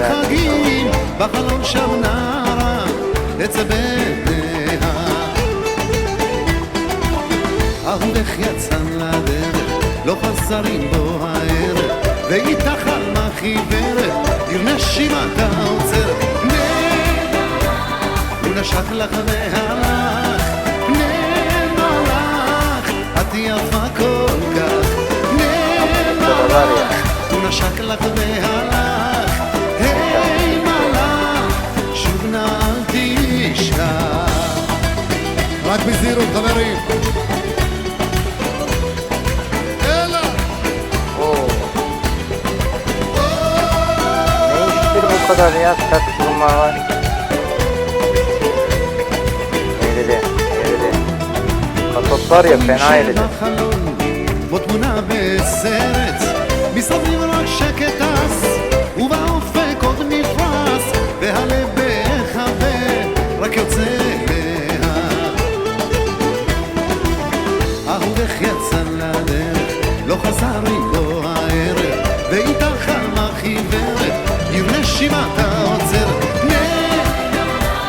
חגים, בחלום שם נערה, אצל בניה. אהובך יצא לדרך, לא חזר עמו הערב, ואיתה חלמה חיוורת, עיר נשימתה עוצרת. הוא נשק לך והלך, פני מלאך, את יפה כל כך, פני מלאך, הוא נשק לך והלך, معك بزيرو الخمارين bu kadar ya sert durumlar var. Eğrili, eğrili. Kasot var ya fena eğrili. مطمنا بالسرت بيصدني من وشك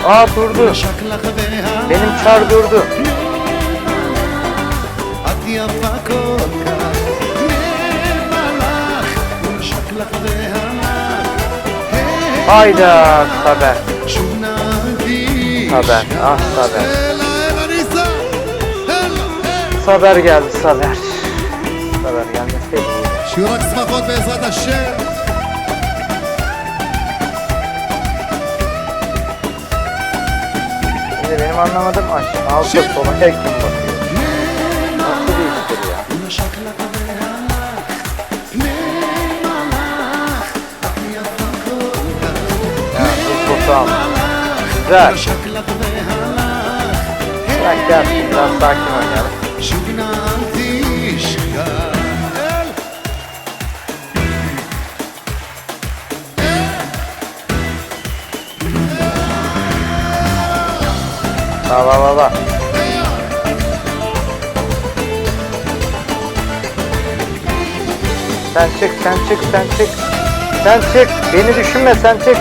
Aa durdu. נשק לך והלך Benim çar durdu. את יפה כל כך, ממלאך, הוא נשק לך והלך. Hayda Saber. שוב נעדיש. Saber. Ah Saber. אלא, אלא ניסה! אלא! Saber geldi Saber. Saber gelmeseydi. iyiydi. שיהיו רק שמחות בעזרת השם! Benim anlamadım aşağı altta sola ekran basıyor. Nasıl bir iştir ya? Ya bu kutsal. Güzel. Bırak gelsin biraz sakin ol. Bak bak bak bak. Sen çık, sen çık, sen çık. Sen çık, beni düşünme, sen çık.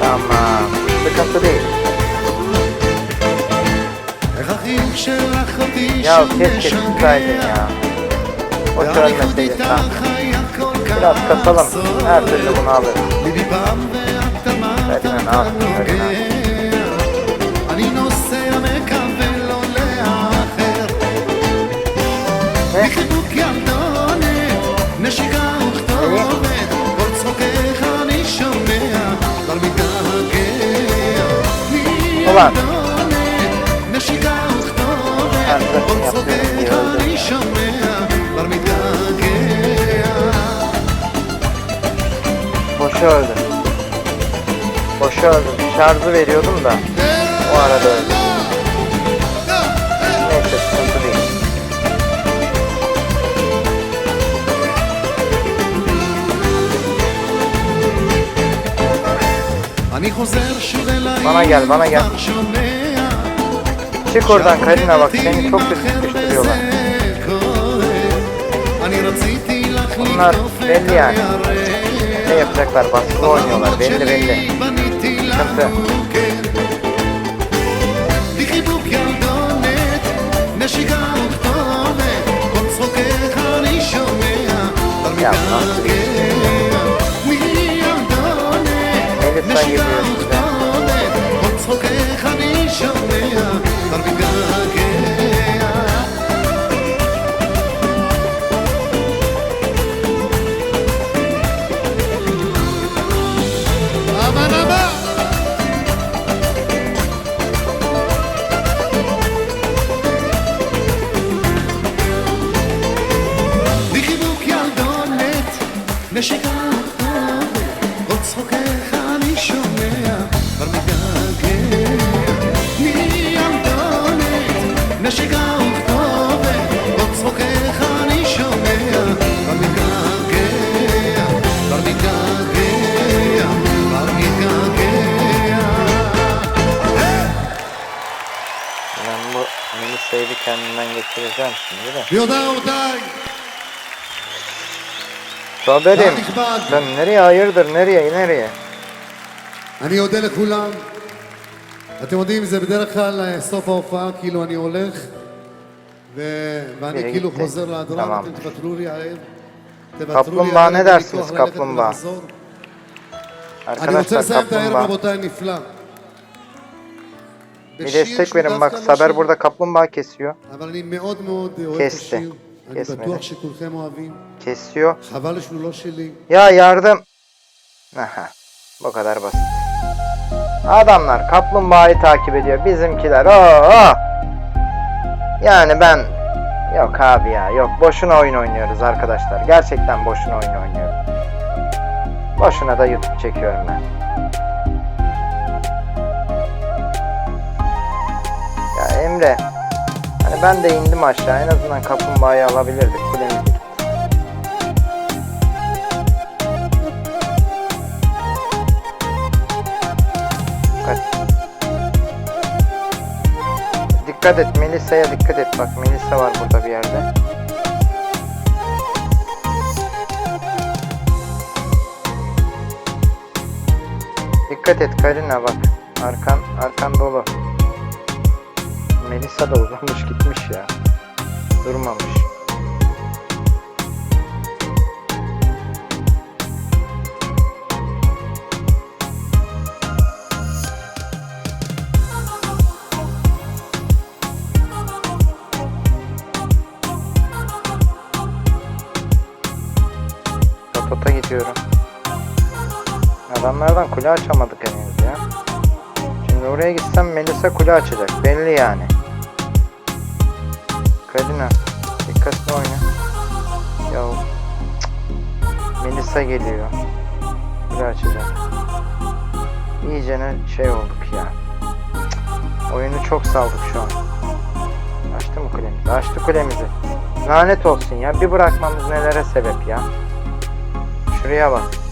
Tamam, sıkıntı değil. Ya keşke çıksaydın ya. O çözmeseydin sen. Biraz kasalım, her türlü bunu alırız. אני נוסע מקווה לא לאחר. מחיקוק ילדונת, נשיקה וכתובת, כל צחוקך אני שומע, אבל מתנהגר. ילדונת, נשיקה וכתובת, כל צחוקך אני שומע, אבל מתגעגע. Shoulder. Boşa öldüm. Şarjı veriyordum da. O arada öldüm. Neyse sıkıntı değil. Bana gel, bana gel. Çık oradan Karina bak, seni çok kötü sıkıştırıyorlar. Bunlar belli yani. Ne yapacaklar, baskı oynuyorlar, belli belli. חמסה. בחיבוק ילדונת, נשיקה עוד כתובת, עוד צחוקך אני שומע, אבל מתגעגע. מי ילדונת, נשיקה עוד כתובת, עוד צחוקך אני שומע, אבל מתגעגע. Michigan. Saberim. קהל נכבד, Sen nereye hayırdır nereye nereye? אני אודה לכולם. אתם יודעים, זה בדרך כלל אה, סוף ההופעה, כאילו אני הולך, ו... ואני תראי, כאילו תראי. חוזר להדרן, תמם. אתם תוותרו לי הערב. תוותרו לי קפלומבה, הערב, אין לי נדרסנס, כוח ללכת קפלומבה. ולחזור. אני רוצה Arkadaşlar לסיים את הערב, kaplumbağa. רבותיי, נפלא. Bir בשיר destek שהוא verin bak דווקא לא Saber שיר, burada kaplumbağa kesiyor. אבל kesmedi. Kesiyor. Ya yardım. Aha, bu kadar basit. Adamlar kaplumbağayı takip ediyor. Bizimkiler o. Yani ben yok abi ya yok boşuna oyun oynuyoruz arkadaşlar. Gerçekten boşuna oyun oynuyorum. Boşuna da YouTube çekiyorum ben. Ya Emre ben de indim aşağı. En azından kaplumbağayı alabilirdik. Kulemizi Dikkat. Dikkat et Melisa'ya dikkat et bak Melisa var burada bir yerde. Dikkat et Karina bak. Arkan arkan dolu. Melisa da uzamış gitmiş ya. Durmamış. Katota gidiyorum. Adamlardan kule açamadık henüz ya. Şimdi oraya gitsem Melisa kule açacak. Belli yani. Dikkatli oyna. Ya. Melisa geliyor. Kule açacak. İyicene şey olduk ya. Oyunu çok saldık şu an. Açtı mı kulemizi? Açtı kulemizi. Lanet olsun ya. Bir bırakmamız nelere sebep ya. Şuraya bak.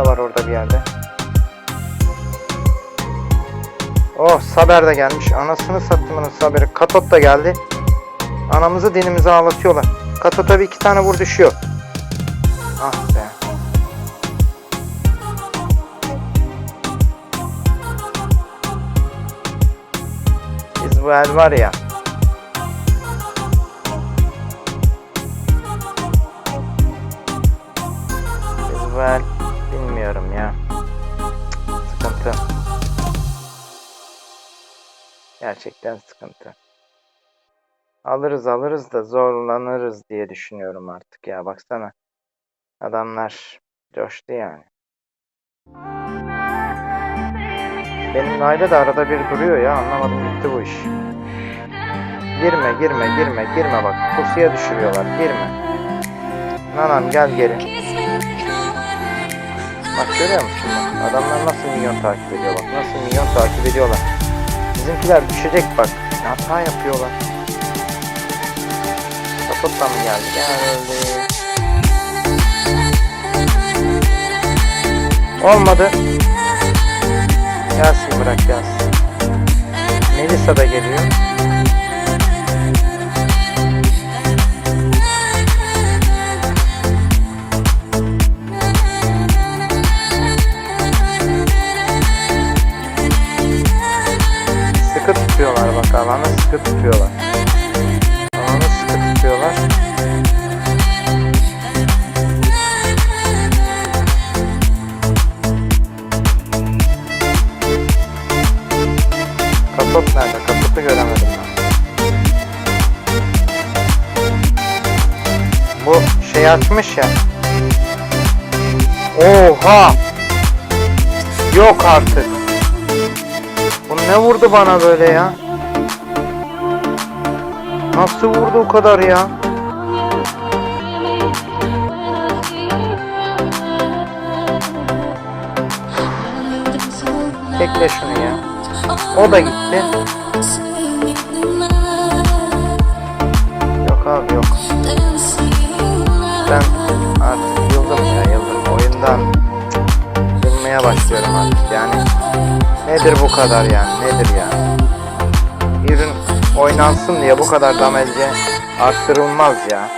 Melisa var orada bir yerde. Oh Saber de gelmiş. Anasını sattımının Saber'i. Katot da geldi. Anamızı dinimizi ağlatıyorlar. Katot'a bir iki tane vur düşüyor. Ah be. Biz bu el var ya. Gerçekten sıkıntı. Alırız alırız da zorlanırız diye düşünüyorum artık ya baksana. Adamlar coştu yani. Benim Layla da arada bir duruyor ya anlamadım gitti bu iş. Girme girme girme girme bak pusuya düşürüyorlar girme. Nanam gel geri. Bak görüyor musun adamlar nasıl milyon takip ediyor bak nasıl milyon takip ediyorlar. Bizimkiler düşecek bak hata yapıyorlar. Kaputla mı geldi? Geldi. Olmadı. Gelsin bırak gelsin. Melisa da geliyor. Sıkı tutuyorlar. Alanı sıkı tutuyorlar. Kasop nerede? Kasop'u göremedim ben. Bu şey açmış ya. Oha! Yok artık. Bu ne vurdu bana böyle ya? Nasıl vurdu o kadar ya? Tekle şunu ya. O da gitti. Yok abi yok. Ben artık yıldım ya yıldım. Oyundan yılmaya başlıyorum artık yani. Nedir bu kadar yani nedir yani. Oynansın diye bu kadar damelce arttırılmaz ya.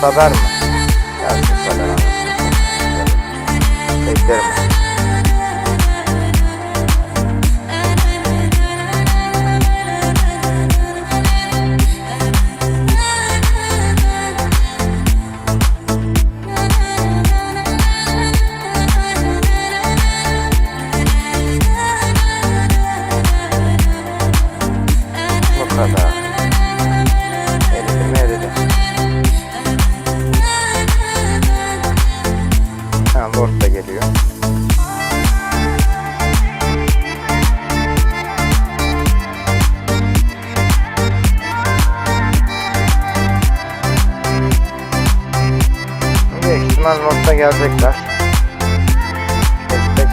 Saber mi? Gelsin Saber anasını. Beklerim. Gelecekler. Destek.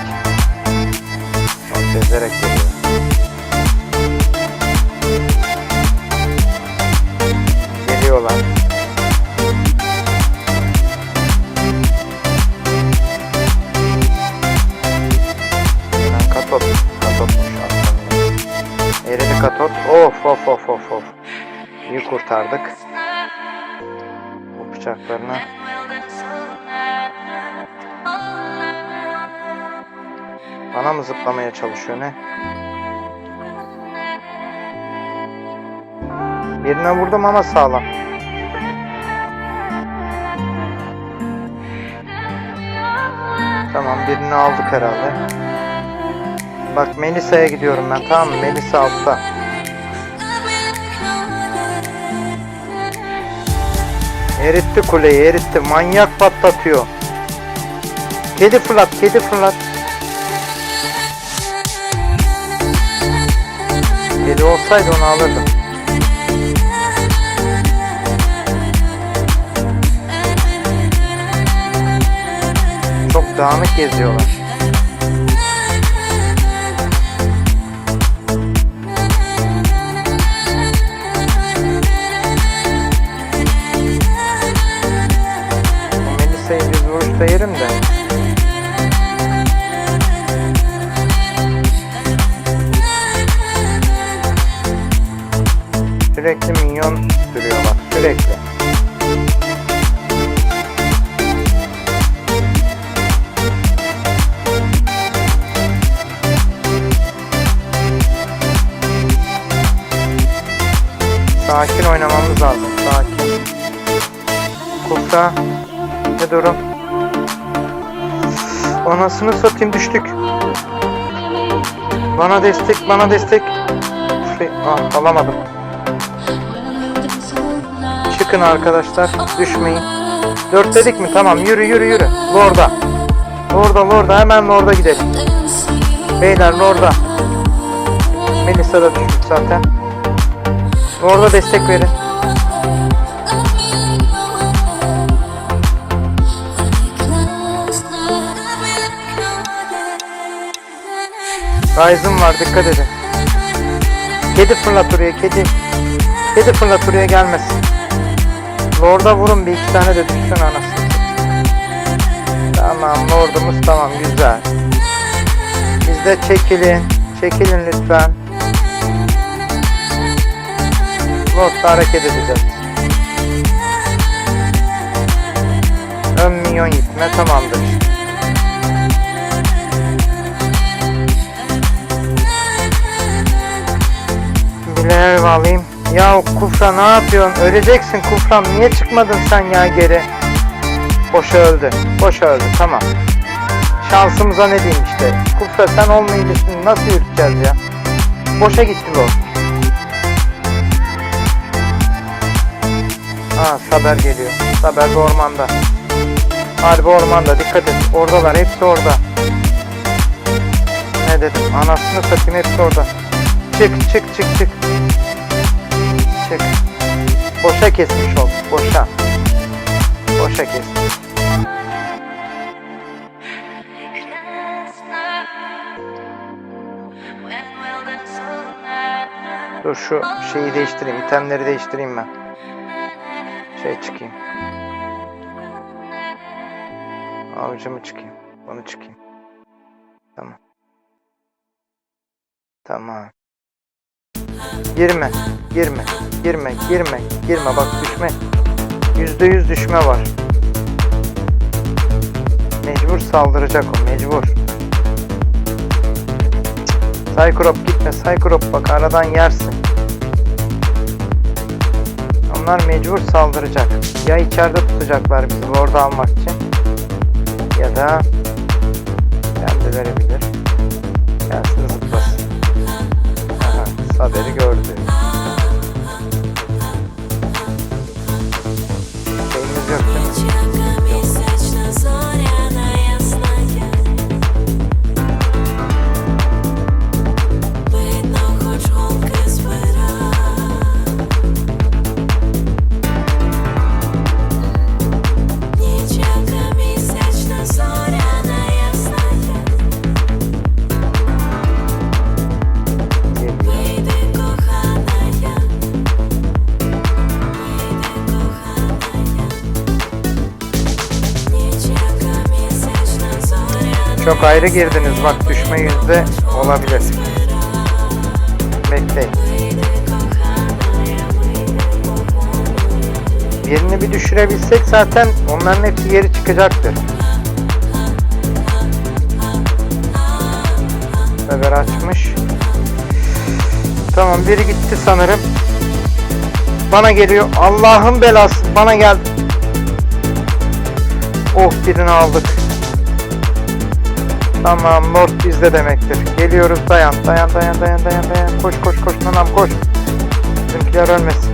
Lord gezerek geliyor. Geliyorlar. Hemen katot. Katotmuş aslında. Eridi katot. Of of of of of. İyi kurtardık. Bu bıçaklarına. Bana mı zıplamaya çalışıyor ne? Birine vurdum ama sağlam. Tamam birini aldık herhalde. Bak Melisa'ya gidiyorum ben tamam mı? Melisa altta. Eritti kuleyi eritti. Manyak patlatıyor. Kedi fırlat kedi fırlat. Kedi olsaydı onu alırdım. Çok dağınık geziyorlar. Sürekli minyon sürüyor bak sürekli. Sakin oynamamız lazım. Sakin. Kufra. Ne durum? Anasını satayım düştük. Bana destek, bana destek. Şey, ah, alamadım. Çıkın arkadaşlar. Düşmeyin. Dört dedik mi? Tamam. Yürü yürü yürü. Lord'a. Lord'a Lord'a. Hemen Lord'a gidelim. Beyler Lord'a. Melisa da düştü zaten. Lord'a destek verin. Ryzen var dikkat edin. Kedi fırlat oraya kedi. Kedi fırlat oraya gelmesin. Lord'a vurun bir iki tane de düşsün anasını. Tamam Lord'umuz tamam güzel. Biz de çekilin. Çekilin lütfen. Lord'da hareket edeceğiz. Ön minyon gitme tamamdır. Bileğe alayım. Ya Kufra ne yapıyorsun? Öleceksin Kufram. Niye çıkmadın sen ya geri? Boşa öldü. Boşa öldü. Tamam. Şansımıza ne diyeyim işte. Kufra sen olmayınca nasıl yürüteceğiz ya? Boşa gitti bu. Aa Saber geliyor. Saber de ormanda. Harbi ormanda dikkat et. Oradalar hepsi orada. Ne dedim? Anasını satayım hepsi orada. Çık çık çık çık kesecek. Boşa kesmiş ol. Boşa. Boşa kesmiş. Dur şu şeyi değiştireyim. itemleri değiştireyim ben. Şey çıkayım. Avcımı çıkayım. Onu çıkayım. Tamam. Tamam. Girme. Girme. Girme. Girme. Girme. Bak düşme. Yüzde yüz düşme var. Mecbur saldıracak o. Mecbur. Cycrop gitme. Cycrop bak aradan yersin. Onlar mecbur saldıracak. Ya içeride tutacaklar bizi orada almak için. Ya da kendi verebilir. Gelsin Saber'i gördü. Ayrı girdiniz bak düşme yüzde olabilir. Bekleyin. Birini bir düşürebilsek zaten onların hepsi geri çıkacaktır. Sever açmış. Tamam biri gitti sanırım. Bana geliyor. Allah'ın belası bana geldi. Oh birini aldık. Tamam Lord bizde demektir. Geliyoruz dayan dayan dayan dayan dayan dayan. Koş koş koş nanam koş. Bizimkiler ölmesin.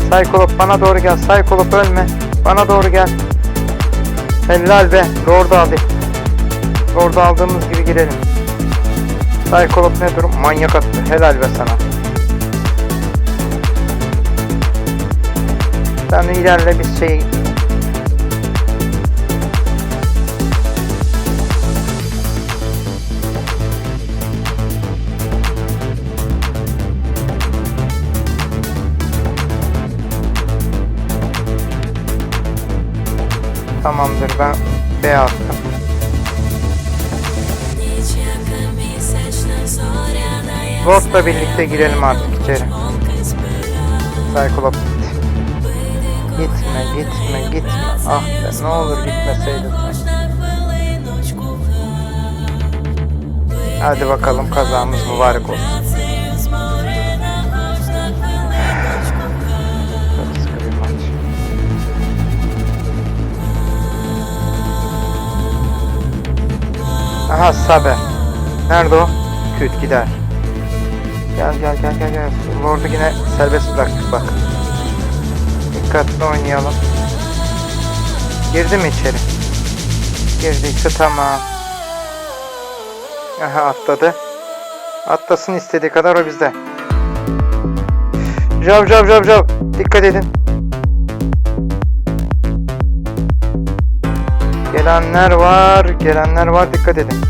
Cyclop bana doğru gel. Cyclop ölme. Bana doğru gel. Helal be. Lord'u aldı. Lord'u aldığımız gibi girelim. Cyclop ne durum? Manyak attı. Helal be sana. Sen ilerle biz şey ben B attım. Birlikte girelim artık içeri. Cyclops. Gitme, gitme, gitme. Ah be, ne olur gitmeseydin. Hadi bakalım kazamız mübarek olsun. Aha Saber nerede o küt gider gel gel gel gel gel Lord'u yine serbest bıraktık bak dikkatli oynayalım girdi mi içeri girdiyse tamam Aha atladı. Atlasın istediği kadar o bizde. Jav jav jav jav. Dikkat edin. Gelenler var. Gelenler var. Dikkat edin.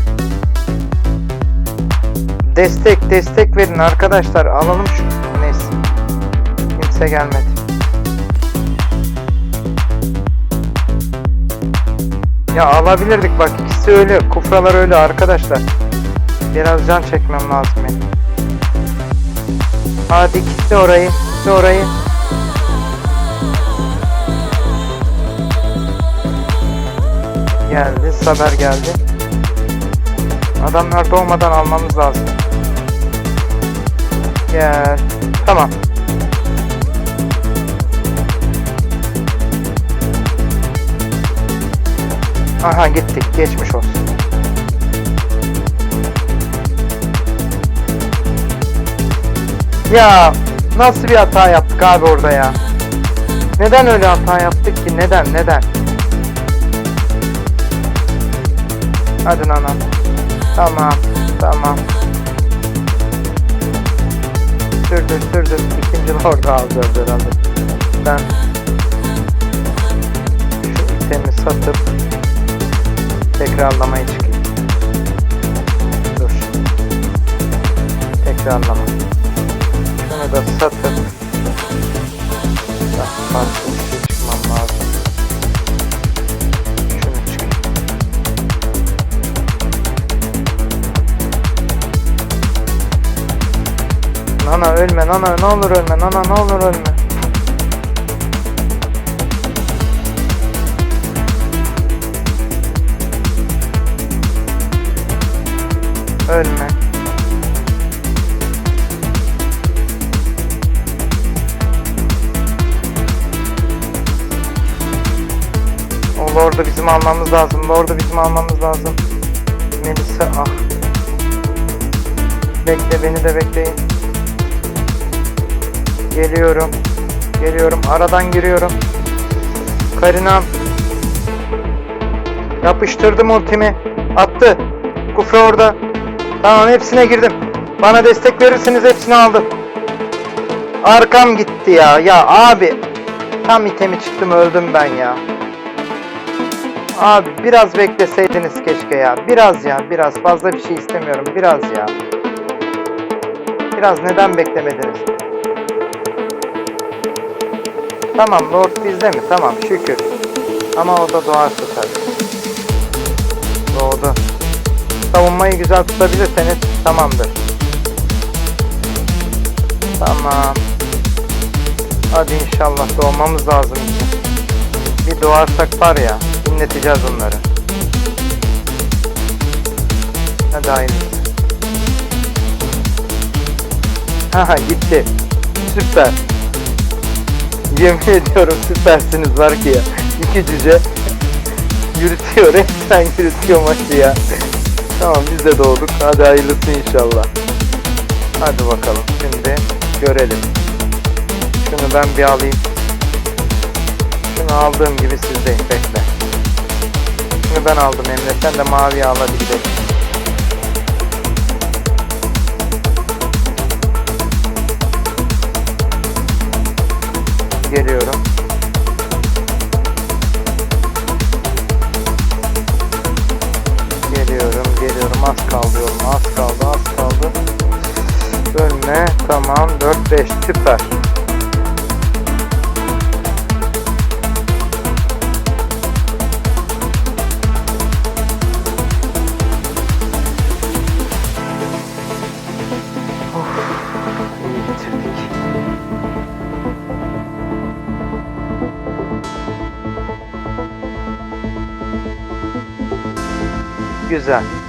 Destek destek verin arkadaşlar. Alalım şu. Neyse. Kimse gelmedi. Ya alabilirdik bak ikisi öyle. Kufralar öyle arkadaşlar. Biraz can çekmem lazım benim. Hadi gitti orayı. Gitti orayı. Geldi. Saber geldi. Adamlar doğmadan almamız lazım. Gel. Tamam. Aha gittik. Geçmiş olsun. Ya nasıl bir hata yaptık abi orada ya? Neden öyle hata yaptık ki? Neden? Neden? Hadi nana. Tamam. Tamam. Sürdür sürdür. İkinci orada alacağız herhalde. Ben şu itemi satıp tekrarlamaya çıkayım. Dur. Tekrarlama. da satıp daha farklı ölme nana ne olur ölme nana ne olur ölme. Ölme. O Lord'u bizim almamız lazım. Lord'u bizim almamız lazım. Melisa ah. Bekle beni de bekleyin. Geliyorum. Geliyorum. Aradan giriyorum. Karinam. Yapıştırdım ultimi. Attı. Kufra orada. Tamam hepsine girdim. Bana destek verirseniz hepsini aldım. Arkam gitti ya. Ya abi. Tam itemi çıktım öldüm ben ya. Abi biraz bekleseydiniz keşke ya. Biraz ya biraz. Fazla bir şey istemiyorum. Biraz ya. Biraz neden beklemediniz? Tamam Lord bizde mi? Tamam şükür. Ama o da doğarsa tabii. Doğdu. Savunmayı güzel tutabilirseniz tamamdır. Tamam. Hadi inşallah doğmamız lazım. Bir doğarsak var ya dinleteceğiz onları. Hadi hayırlısı. Haha gitti. Süper. Yemin ediyorum süpersiniz var ki ya. İki cüce yürütüyor. Resmen yürütüyor maçı ya. tamam biz de doğduk. Hadi hayırlısı inşallah. Hadi bakalım şimdi görelim. Şunu ben bir alayım. Şunu aldığım gibi sizdeyim bekle. Şunu ben aldım Emre sen de mavi al Geliyorum. Geliyorum, geliyorum. Az kaldı yolum. Az kaldı, az kaldı. Ölme. Tamam. 4-5. Süper. Güzel. Güzel bitti.